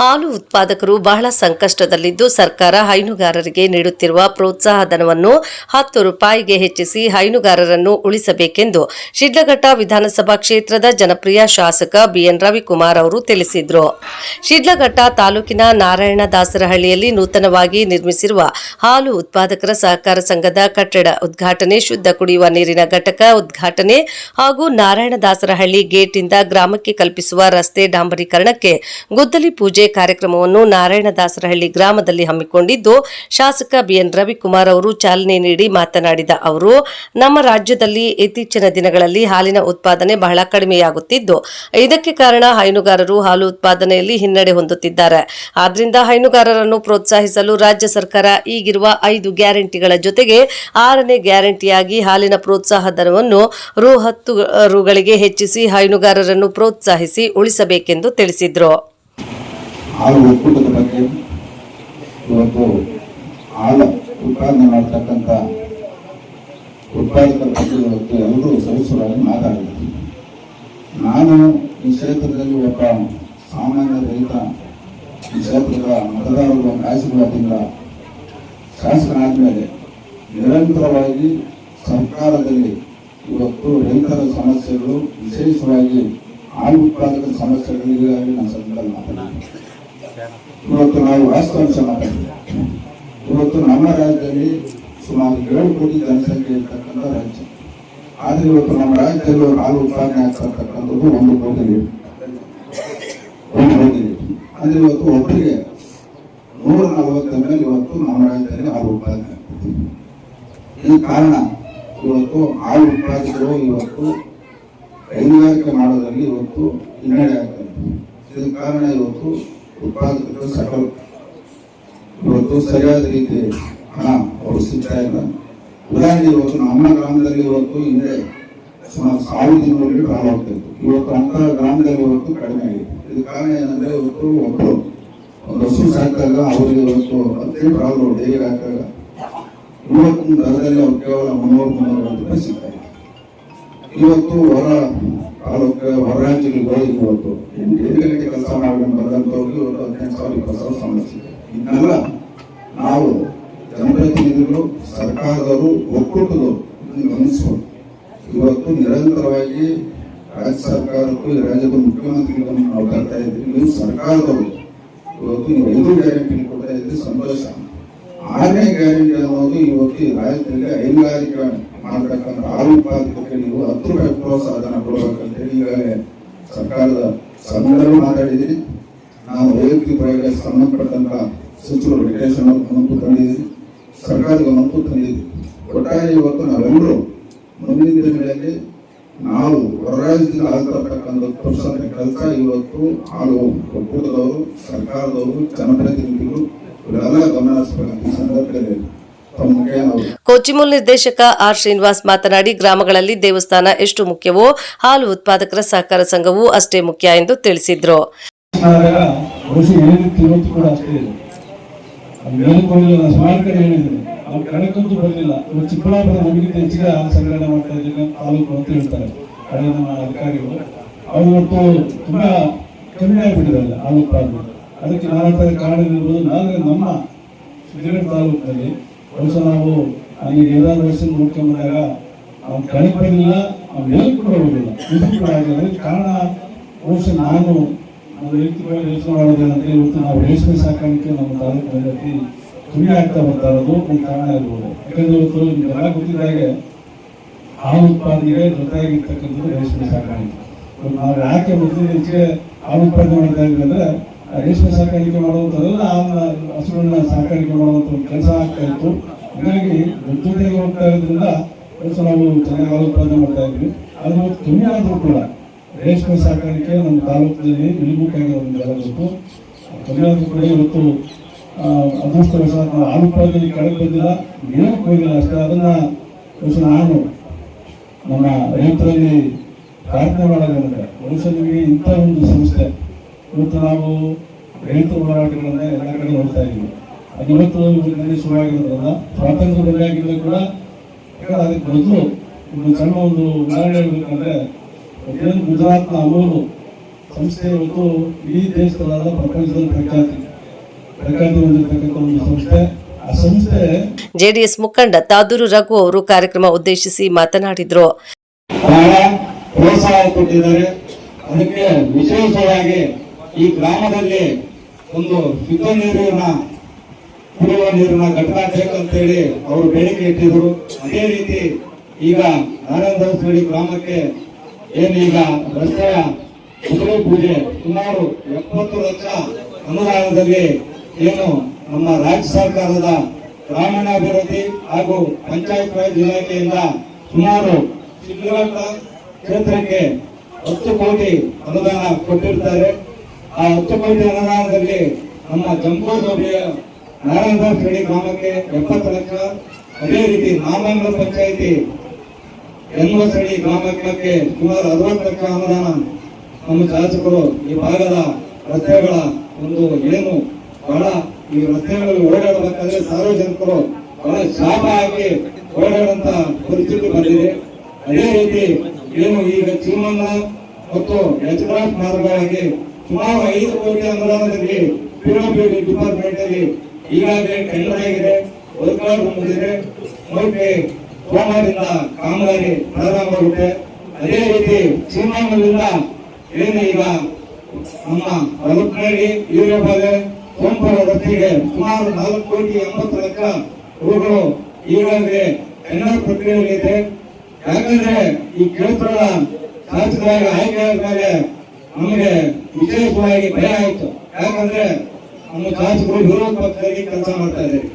ಹಾಲು ಉತ್ಪಾದಕರು ಬಹಳ ಸಂಕಷ್ಟದಲ್ಲಿದ್ದು ಸರ್ಕಾರ ಹೈನುಗಾರರಿಗೆ ನೀಡುತ್ತಿರುವ ಪ್ರೋತ್ಸಾಹ ಧನವನ್ನು ಹತ್ತು ರೂಪಾಯಿಗೆ ಹೆಚ್ಚಿಸಿ ಹೈನುಗಾರರನ್ನು ಉಳಿಸಬೇಕೆಂದು ಶಿಡ್ಲಘಟ್ಟ ವಿಧಾನಸಭಾ ಕ್ಷೇತ್ರದ ಜನಪ್ರಿಯ ಶಾಸಕ ಬಿಎನ್ ರವಿಕುಮಾರ್ ಅವರು ತಿಳಿಸಿದರು. ಶಿಡ್ಲಘಟ್ಟ ತಾಲೂಕಿನ ನಾರಾಯಣದಾಸರಹಳ್ಳಿಯಲ್ಲಿ ನೂತನವಾಗಿ ನಿರ್ಮಿಸಿರುವ ಹಾಲು ಉತ್ಪಾದಕರ ಸಹಕಾರ ಸಂಘದ ಕಟ್ಟಡ ಉದ್ಘಾಟನೆ, ಶುದ್ಧ ಕುಡಿಯುವ ನೀರಿನ ಘಟಕ ಉದ್ಘಾಟನೆ ಹಾಗೂ ನಾರಾಯಣ ದಾಸರಹಳ್ಳಿ ಗೇಟ್ನಿಂದ ಗ್ರಾಮಕ್ಕೆ ಕಲ್ಪಿಸುವ ರಸ್ತೆ ಡಾಂಬರೀಕರಣಕ್ಕೆ ಗುದ್ದಲಿ ಪೂಜೆ ಕಾರ್ಯಕ್ರಮವನ್ನು ನಾರಾಯಣದಾಸರಹಳ್ಳಿ ಗ್ರಾಮದಲ್ಲಿ ಹಮ್ಮಿಕೊಂಡಿದ್ದು ಶಾಸಕ ಬಿಎನ್ ರವಿಕುಮಾರ್ ಅವರು ಚಾಲನೆ ನೀಡಿ ಮಾತನಾಡಿದ ಅವರು, ನಮ್ಮ ರಾಜ್ಯದಲ್ಲಿ ಇತ್ತೀಚಿನ ದಿನಗಳಲ್ಲಿ ಹಾಲಿನ ಉತ್ಪಾದನೆ ಬಹಳ ಕಡಿಮೆಯಾಗುತ್ತಿದ್ದು, ಇದಕ್ಕೆ ಕಾರಣ ಹೈನುಗಾರರು ಹಾಲು ಉತ್ಪಾದನೆಯಲ್ಲಿ ಹಿನ್ನಡೆ ಹೊಂದುತ್ತಿದ್ದಾರೆ. ಆದ್ದರಿಂದ ಹೈನುಗಾರರನ್ನು ಪ್ರೋತ್ಸಾಹಿಸಲು ರಾಜ್ಯ ಸರ್ಕಾರ ಈಗಿರುವ ಐದು ಗ್ಯಾರಂಟಿಗಳ ಜೊತೆಗೆ ಆರನೇ ಗ್ಯಾರಂಟಿಯಾಗಿ ಹಾಲಿನ ಪ್ರೋತ್ಸಾಹ ದರವನ್ನು ರು ಹತ್ತು ರುಗಳಿಗೆ ಹೆಚ್ಚಿಸಿ ಹೈನುಗಾರರನ್ನು ಪ್ರೋತ್ಸಾಹಿಸಿ ಉಳಿಸಬೇಕೆಂದು ತಿಳಿಸಿದರು. ಹಾಲು ಒಕ್ಕೂಟದ ಬಗ್ಗೆ ಇವತ್ತು ಹಾಲು ಉತ್ಪಾದನೆ ಮಾಡ್ತಕ್ಕಂಥ ಉತ್ಪಾದಕರ ಬಗ್ಗೆ ಇವತ್ತು ಎಲ್ಲರೂ ಸದಸ್ಯರಾಗಿ ಮಾತಾಡಿದ್ದೀನಿ ನಾನು ಈ ಕ್ಷೇತ್ರದಲ್ಲಿ ಒಬ್ಬ ಸಾಮಾನ್ಯ ರೈತ, ಈ ಕ್ಷೇತ್ರದ ಮತದಾರರ ಆಶೀರ್ವಾದದಿಂದ ಶಾಸಕನಾದ ಮೇಲೆ ನಿರಂತರವಾಗಿ ಸರ್ಕಾರದಲ್ಲಿ ಇವತ್ತು ರೈತರ ಸಮಸ್ಯೆಗಳು ವಿಶೇಷವಾಗಿ ಹಾಲು ಉತ್ಪಾದಕರ ಸಮಸ್ಯೆಗಳಿಗಾಗಿ ನಾನು ಸಂದರ್ಭದಲ್ಲಿ ಮಾತನಾಡಿದೆ. ಇವತ್ತು ನಾವು ವಾಸ್ತವಾಂಶ ಮಾತಾಡಿದ್ದೇವೆ ಇವತ್ತು ನಮ್ಮ ರಾಜ್ಯದಲ್ಲಿ ಸುಮಾರು ಏಳು ಕೋಟಿ ಜನಸಂಖ್ಯೆ ಇರತಕ್ಕಂಥ ರಾಜ್ಯ. ಆದರೆ ಇವತ್ತು ನಮ್ಮ ರಾಜ್ಯದಲ್ಲಿ ಹಾಲು ಉತ್ಪಾದನೆ ಆಗ್ತಕ್ಕಂಥದ್ದು ಒಂದು ಕೋಟಿ ಲೀಟರ್. ಒಂದು ಕೋಟಿ ಇವತ್ತು ಒಬ್ಬರಿಗೆ ನೂರ ನಲವತ್ತ ಮೇಲೆ ಇವತ್ತು ನಮ್ಮ ರಾಜ್ಯದಲ್ಲಿ ಹಾಲು ಉತ್ಪಾದನೆ ಆಗ್ತದೆ. ಈ ಕಾರಣ ಇವತ್ತು ಹಾಲು ಉತ್ಪಾದಕರು ಇವತ್ತು ಹೈನುಗಾರಿಕೆ ಮಾಡೋದ್ರಲ್ಲಿ ಇವತ್ತು ಹಿನ್ನಡೆ ಆಗ್ತದೆ. ಇದಕ್ಕೆ ಕಾರಣ ಇವತ್ತು ಸಕಲ ಇವತ್ತು ಸರಿಯಾದ ರೀತಿ ಹಣ ಅವರು ಸಿಗ್ತಾ ಇಲ್ಲ. ಉದಾಹರಣೆ ಇವತ್ತು ನಮ್ಮ ಗ್ರಾಮದಲ್ಲಿ ಇವತ್ತು ಹಿಂದೆ ಸುಮಾರು ಸಾವಿರ ಇನ್ನೂರು ಕಾಲ ಹಾಲು ಹೋಗ್ತಾ ಇತ್ತು. ಇವತ್ತು ಅಂತ ಗ್ರಾಮದಲ್ಲಿ ಇವತ್ತು ಕಡಿಮೆ ಆಗಿದೆ. ಇದು ಕಾರಣ ಏನಂದ್ರೆ ಇವತ್ತು ಒಬ್ಬರು ಒಂದು ಹಸು ಸಾಕಿದಾಗ ಅವರಿಗೆ ಇವತ್ತು ಅಂತೇಳಿ ಲೀಟರ್ ಹಾಲು ಹಾಕಾಗ ಇವತ್ತಿನ ದರದಲ್ಲಿ ಅವ್ರು ಕೇವಲ ಮುನ್ನೂರು ಮುನ್ನೂರು ರೂಪಾಯಿ ಸಿಗ್ತಾ ಇದೆ ಇವತ್ತು ಹೊರ ತಾಲೂಕ ಹೊರ ರಾಜ್ಯಗಳಿಗೆ ಇವತ್ತು ಗಂಟೆ ಕೆಲಸ ಮಾಡ್ಕೊಂಡು ಬಂದಂತವ್ರಿಗೆ ಇವತ್ತು ಹದಿನೆಂಟು ಸಾವಿರ, ಇಪ್ಪತ್ತು ಸಾವಿರ ಸಮಸ್ಯೆ ಇನ್ನೆಲ್ಲ ನಾವು ಜನಪ್ರತಿನಿಧಿಗಳು, ಸರ್ಕಾರದವರು, ಒಕ್ಕೂಟದವರು ಗಮನಿಸಬಹುದು ಇವತ್ತು ನಿರಂತರವಾಗಿ ರಾಜ್ಯ ಸರ್ಕಾರಕ್ಕೂ ರಾಜ್ಯದ ಮುಖ್ಯಮಂತ್ರಿಗಳನ್ನು ನಾವು ಕರ್ತಾ ಇದ್ದೀವಿ. ನೀವು ಸರ್ಕಾರದವರು, ಇವತ್ತು ನೀವು ಐದು ಗ್ಯಾರಂಟಿ ಕೊಡ್ತಾ ಇದ್ದೀರಿ, ಸಂತೋಷ. ಆರನೇ ಗ್ಯಾರಂಟಿ ಅನ್ನೋದು ಇವತ್ತು ರಾಜ್ಯದಲ್ಲಿ ಹೈನುಗಾರಿಕೆ ಮಾಡತಕ್ಕಂಥ ಆರು ನೀವು ರೂಪಾಯಿ ಪ್ರೋತ್ಸಾಹಧನ ಕೊಡಬೇಕಂತ ಹೇಳಿ ಈಗಾಗಲೇ ಸರ್ಕಾರದ ಸಂಘಗಳು ಮಾತಾಡಿದ್ದೀರಿ. ನಾವು ವೈಯಕ್ತಿಕವಾಗಿ ಸಂಬಂಧಪಟ್ಟಂತ ಸಚಿವರು ವೆಂಕಟೇಶ್ ಅವರು ಗಮನಕ್ಕೂ ತಂದಿದ್ದೀರಿ. ಸರ್ಕಾರದ ಗಮನಕ್ಕೂ ತಂದಿದ್ದೀರಿ. ಒಟ್ಟಾರೆ ಇವತ್ತು ನಾವೆಲ್ಲರೂ ಮುಂದಿನ ದಿನಗಳಲ್ಲಿ ನಾವು ಹೊರರಾಜ್ಯದಿಂದ ಆಗ್ತಕ್ಕಂಥ ಪರ್ಸೆಂಟ್ ಕೆಲಸ ಇವತ್ತು ಹಾಲು ಒಕ್ಕೂಟದವರು, ಸರ್ಕಾರದವರು, ಜನಪ್ರತಿನಿಧಿಗಳು ಇವರೆಲ್ಲ ಗಮನ ಈ ಸಂದರ್ಭದಲ್ಲಿ ಕೋಚಿಮೂಲ್ ನಿರ್ದೇಶಕ ಆರ್ ಶ್ರೀನಿವಾಸ್ ಮಾತನಾಡಿ, ಗ್ರಾಮಗಳಲ್ಲಿ ದೇವಸ್ಥಾನ ಎಷ್ಟು ಮುಖ್ಯವೋ, ಹಾಲು ಉತ್ಪಾದಕರ ಸಹಕಾರ ಸಂಘವೂ ಅಷ್ಟೇ ಮುಖ್ಯ ಎಂದು ತಿಳಿಸಿದ್ರು. ಅದಕ್ಕೆ ನಮ್ಮ ತಾಲೂಕಿನಲ್ಲಿ ಬಹುಶಃ ನಾವು ಅಲ್ಲಿ ಏನಾದ್ರು ವರ್ಷ ನೋಡ್ಕೊಂಬಂದಾಗ ಅವ್ನು ಬರಲಿಲ್ಲ ಅವ್ನು ಮೇಲಕ್ಕೆ ಕೂಡ ಹೋಗಿಲ್ಲ ಇದು ಕೂಡ ಆಗಿಲ್ಲ ಕಾರಣ ಬಹುಶಃ ನಾನು ನಾವು ವೈಯಕ್ತಿಕವಾಗಿ ಯೋಚನೆ ಮಾಡೋದೇನಂದ್ರೆ ಇವತ್ತು ನಾವು ರೇಷ್ಮೆ ಸಾಕಾಣಿಕೆ ನಮ್ಮ ತಾಲೂಕಿನಲ್ಲಿ ಅತಿ ಕಮ್ಮಿ ಆಗ್ತಾ ಬರ್ತಾ ಇರೋದು ಒಂದು ಕಾರಣ ಇರ್ಬೋದು ಯಾಕಂದ್ರೆ ಇವತ್ತು ನಿಮಗೆಲ್ಲ ಗೊತ್ತಿದ್ದಾಗೆ ಹಾಲು ಉತ್ಪಾದನೆಗೆ ಜೊತೆಯಾಗಿರ್ತಕ್ಕಂಥದ್ದು ರೇಷ್ಮೆ ಸಾಕಾಣಿಕೆ. ನಾವು ಯಾಕೆ ಮೊದಲಿನ ಹಾಲು ಉತ್ಪಾದನೆ ಮಾಡ್ತಾ ಇದ್ದೀವಿ ಅಂದ್ರೆ ರೇಷ್ಮೆ ಸಾಕಾಣಿಕೆ ಮಾಡುವಂಥದ್ದೆಲ್ಲ ಹಸುಗಳನ್ನ ಸಾಕಾಣಿಕೆ ಮಾಡುವಂಥ ಒಂದು ಕೆಲಸ ಆಗ್ತಾ ಇತ್ತು. ಹಾಗಾಗಿ ಜೊತೆ ಜೊತೆಗೆ ಹೋಗ್ತಾ ಇರೋದ್ರಿಂದ ಸೊ ನಾವು ಚೆನ್ನಾಗಿ ಉತ್ಪಾದನೆ ಮಾಡ್ತಾ ಇದ್ವಿ. ಅದು ಕಮ್ಮಿ ಆದರೂ ಕೂಡ ರೇಷ್ಮೆ ಸಾಕಾಣಿಕೆ ನಮ್ಮ ತಾಲೂಕಿನಲ್ಲಿ ನಿಲ್ಬೇಕಾಗಿ ಒಂದು ಜಾಗಬೇಕು ಕಮ್ಮಿ ಆದರೂ ಕೂಡ ಇವತ್ತು ಆ, ಅದೃಷ್ಟವಶ ನಾವು ಹಾಲು ಉತ್ಪಾದನೆ ಕಳೆದು ಬಂದಿಲ್ಲ. ಏನೂ ಹೋಗಿಲ್ಲ ಅಷ್ಟೇ. ಅದನ್ನು ಸೊ ನಾನು ನಮ್ಮ ರೈತರಲ್ಲಿ ಪ್ರಾರ್ಥನೆ ಮಾಡೋದಂದ್ರೆ ಬಹುಶಃ ನಿಮಗೆ ಇಂಥ ಒಂದು ಸಂಸ್ಥೆ ಇವತ್ತು ನಾವು ರೈತ ಹೋರಾಟಗಳನ್ನ ಎಲ್ಲ ಕಡೆ ನೋಡ್ತಾ ಇದ್ದೀವಿ. ಅದು ಇವತ್ತು ಶುರು ಶುರುವಾಗಿರೋದ್ರಿಂದ ಸ್ವಾತಂತ್ರ್ಯ ಬಂದಾಗಿಂದ ಕೂಡ ಅದಕ್ಕೆ ಮೊದಲು ಒಂದು ಸಣ್ಣ ಒಂದು ಉದಾಹರಣೆ ಹೇಳ್ಬೇಕಂದ್ರೆ ಗುಜರಾತ್ನ ಅಮೂಲು ಸಂಸ್ಥೆ ಇವತ್ತು ಇಡೀ ದೇಶದಲ್ಲಾದ ಪ್ರಪಂಚದಲ್ಲಿ ಪ್ರಖ್ಯಾತಿ. ಪ್ರಖ್ಯಾತಿ ಹೊಂದಿರತಕ್ಕಂಥ ಒಂದು ಸಂಸ್ಥೆ. ಆ ಸಂಸ್ಥೆ ಜೆಡಿಎಸ್ ಮುಖಂಡ ತಾದೂರು ರಘು ಅವರು ಕಾರ್ಯಕ್ರಮ ಉದ್ದೇಶಿಸಿ ಮಾತನಾಡಿದ್ರು. ಬಹಳ ಪ್ರೋತ್ಸಾಹ ಕೊಟ್ಟಿದ್ದಾರೆ. ಅದಕ್ಕೆ ವಿಶೇಷವಾಗಿ ಈ ಗ್ರಾಮದಲ್ಲಿ ಒಂದು ಶುದ್ಧ ನೀರಿನ ಕುಡಿಯುವ ನೀರಿನ ಘಟಕ ಬೇಕಂತೇಳಿ ಅವರು ಬೇಡಿಕೆ ಇಟ್ಟಿದ್ರು. ಅದೇ ರೀತಿ ಈಗ ನಾರಾಯಣದಾಸಹಳ್ಳಿ ಗ್ರಾಮಕ್ಕೆ ಏನೀಗ ರಸ್ತೆಯ ಕುದುರೆ ಪೂಜೆ ಸುಮಾರು ಎಪ್ಪತ್ತು ಲಕ್ಷ ಅನುದಾನದಲ್ಲಿ ಏನು ನಮ್ಮ ರಾಜ್ಯ ಸರ್ಕಾರದ ಗ್ರಾಮೀಣಾಭಿವೃದ್ಧಿ ಹಾಗೂ ಪಂಚಾಯತ್ ರಾಜ್ ಇಲಾಖೆಯಿಂದ ಸುಮಾರು ಕ್ಷೇತ್ರಕ್ಕೆ ಹತ್ತು ಕೋಟಿ ಅನುದಾನ ಕೊಟ್ಟಿರ್ತಾರೆ. ಆ ಹತ್ತು ಕೋಟಿ ಅನುದಾನದಲ್ಲಿ ನಮ್ಮ ಜಂಬೋದೊಡೆಯ ನಾರಾಯಣದಾಸ್ ರೆಡ್ಡಿ ಗ್ರಾಮಕ್ಕೆ ಎಪ್ಪತ್ತು ಲಕ್ಷ. ಅದೇ ರೀತಿ ನಾಮಂಗಲ ಪಂಚಾಯಿತಿ ಎನ್ವಸಡಿ ಗ್ರಾಮಕ್ಕೆ ಸುಮಾರು ಅರವತ್ತು ಲಕ್ಷ ಅನುದಾನ ನಮ್ಮ ಶಾಸಕರು ಈ ಭಾಗದ ರಸ್ತೆಗಳ ಒಂದು ಏನು ಬಹಳ ಈ ರಸ್ತೆಗಳಲ್ಲಿ ಓಡಾಡಬೇಕಾದ್ರೆ ಸಾರ್ವಜನಿಕರು ಬಹಳ ಶಾಪ ಹಾಕಿ ಓಡಾಡುವಂತ ಪರಿಸ್ಥಿತಿ ಬಂದಿದೆ. ಅದೇ ರೀತಿ ಏನು ಈಗ ಚೀಮಣ್ಣ ಮತ್ತು ಯಜಮಾನ್ ಮಾರ್ಗವಾಗಿ ಸುಮಾರು ಐದು ಕೋಟಿ ಅನುದಾನದಲ್ಲಿ ಪಿಡಬ್ಲ್ಯೂಡಿ ಡಿಪಾರ್ಟ್ಮೆಂಟ್ ಅಲ್ಲಿ ಈಗಾಗಲೇ ಟೆಂಡರ್ ಆಗಿದೆ. ಮುಗಿದಿದೆ. ಮತ್ತೆ ಸೋಮವಾರದಿಂದ ಕಾಮಗಾರಿ ಪ್ರಾರಂಭವಾಗುತ್ತೆ. ಅದೇ ರೀತಿ ಚಿಮ್ಮಣ್ಣದಿಂದ ಏನು ಈಗ ನಮ್ಮ ಹೊಲಕ್ನಳ್ಳಿ ಹೀರೇಬಾಲೆ ಸೋಂಪುರ ರಸ್ತೆಗೆ ಸುಮಾರು ನಾಲ್ಕು ಕೋಟಿ ಎಂಬತ್ತು ಲಕ್ಷ ರೂಗಳು ಈಗಾಗಲೇ ಟೆಂಡರ್ ಪ್ರಕ್ರಿಯೆಯಲ್ಲಿದೆ ಯಾಕಂದ್ರೆ ಈ ಕ್ಷೇತ್ರದ ಶಾಸಕರಾಗಿ ಆಯ್ಕೆ ಆದ್ಮೇಲೆ ನಮಗೆ ವಿಶೇಷವಾಗಿ ಭಯ ಆಯಿತು. ಯಾಕಂದ್ರೆ ನಮ್ಮ ಶಾಸಕರು ವಿರೋಧ ಪಕ್ಷದಲ್ಲಿ ಕೆಲಸ ಮಾಡ್ತಾ ಇದ್ದಾರೆ.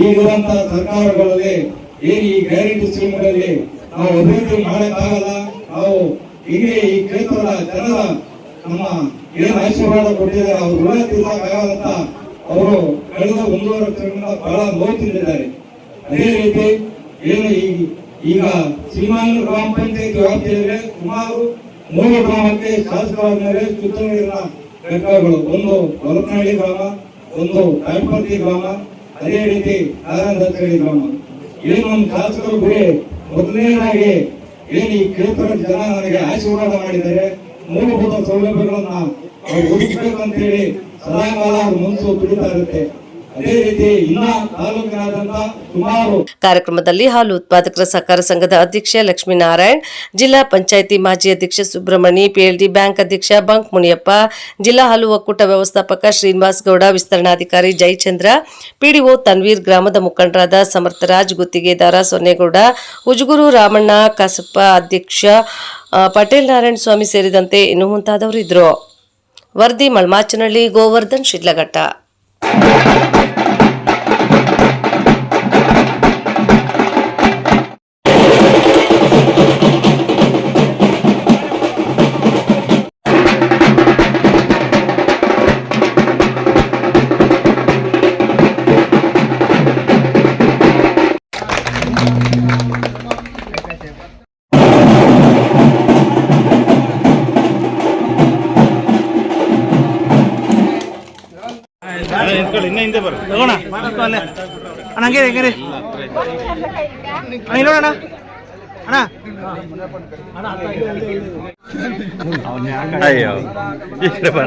ಈಗಿರುವಂತ ಸರ್ಕಾರಗಳಲ್ಲಿ ಏನು ಈ ಗ್ಯಾರಂಟಿ ಸ್ಕೀಮ್ಗಳಲ್ಲಿ ನಾವು ಅಭಿವೃದ್ಧಿ ಮಾಡೋಕ್ಕಾಗಲ್ಲ. ನಾವು ಇಲ್ಲಿ ಈ ಕ್ಷೇತ್ರದ ಜನರ ನಮ್ಮ ಏನು ಆಶೀರ್ವಾದ ಕೊಟ್ಟಿದ್ದಾರೆ. ಅವರು ಋಣ ತೀರ್ಸಕ್ಕಾಗಲ್ಲ ಅವರು ಕಳೆದ ಒಂದೂವರೆ ವರ್ಷಗಳಿಂದ ಬಹಳ ನೋವು ತಿಂದಿದ್ದಾರೆ. ಅದೇ ರೀತಿ ಏನು ಈಗ ಶ್ರೀಮಾನ್ ಗ್ರಾಮ ಪಂಚಾಯತ್ ವ್ಯಾಪ್ತಿಯಲ್ಲಿ ಸುಮಾರು ಮೂರು ಗ್ರಾಮಕ್ಕೆ ಶಾಸಕರಾದ ಮೇಲೆ ಶುದ್ಧ ನೀರಿನ ಘಟಕಗಳು ಒಂದು ಹೊಲಕನಹಳ್ಳಿ ಗ್ರಾಮ, ಒಂದು ಕಾಯಪರ್ತಿ ಗ್ರಾಮ, ಅದೇ ರೀತಿ ನಾರಾಯಣದತ್ತಹಳ್ಳಿ ಗ್ರಾಮ. ಇಲ್ಲಿ ನಮ್ಮ ಶಾಸಕರು ಗುರಿ ಮೊದಲನೇದಾಗಿ ಏನು ಈ ಕ್ಷೇತ್ರದ ಜನ ನನಗೆ ಆಶೀರ್ವಾದ ಮಾಡಿದ್ದಾರೆ. ಮೂಲಭೂತ ಸೌಲಭ್ಯಗಳನ್ನ ಅವ್ರು ಹುಡುಕ್ಬೇಕಂತೇಳಿ ಸದಾಕಾಲ ಅವ್ರ ಮನಸ್ಸು ತುಡಿತಾ ಇರುತ್ತೆ ಕಾರ್ಯಕ್ರಮದಲ್ಲಿ ಹಾಲು ಉತ್ಪಾದಕರ ಸಹಕಾರ ಸಂಘದ ಅಧ್ಯಕ್ಷ ಲಕ್ಷ್ಮೀನಾರಾಯಣ್, ಜಿಲ್ಲಾ ಪಂಚಾಯಿತಿ ಮಾಜಿ ಅಧ್ಯಕ್ಷ ಸುಬ್ರಹ್ಮಣಿ, ಪಿಎಲ್ಡಿ ಬ್ಯಾಂಕ್ ಅಧ್ಯಕ್ಷ ಬಂಕ್ ಮುನಿಯಪ್ಪ, ಜಿಲ್ಲಾ ಹಾಲು ಒಕ್ಕೂಟ ವ್ಯವಸ್ಥಾಪಕ ಶ್ರೀನಿವಾಸ್ ಗೌಡ, ವಿಸ್ತರಣಾಧಿಕಾರಿ ಜಯಚಂದ್ರ ಪಿಡಿಒ ತನ್ವೀರ್ ಗ್ರಾಮದ ಮುಖಂಡರಾದ ಸಮರ್ಥರಾಜ್ ಗುತ್ತಿಗೆದಾರ ಸೊನ್ನೇಗೌಡ ಉಜುಗುರು ರಾಮಣ್ಣ, ಕಸಪ್ಪ ಅಧ್ಯಕ್ಷ ಪಟೇಲ್ ನಾರಾಯಣ ಸ್ವಾಮಿ ಸೇರಿದಂತೆ ಇನ್ನು ಮುಂತಾದವರಿದ್ದರು. ವರದಿ ಮಳ್ಮಾಚನಹಳ್ಳಿ ಗೋವರ್ಧನ್ ಶಿಡ್ಲಘಟ್ಟ. thank ಇನ್ನ ಹಿಂದೆ ಬರ ತಗೋಣ ಅಲ್ಲೇ ಅಣ್ಣ ಹಂಗೆ ಹೆಂಗೆ ರೀ ಅಣ್ಣ ಇಲ್ಲಿ ನೋಡಣ್ಣ ಅಣ್ಣ ಅಯ್ಯೋ ಈ ಕಡೆ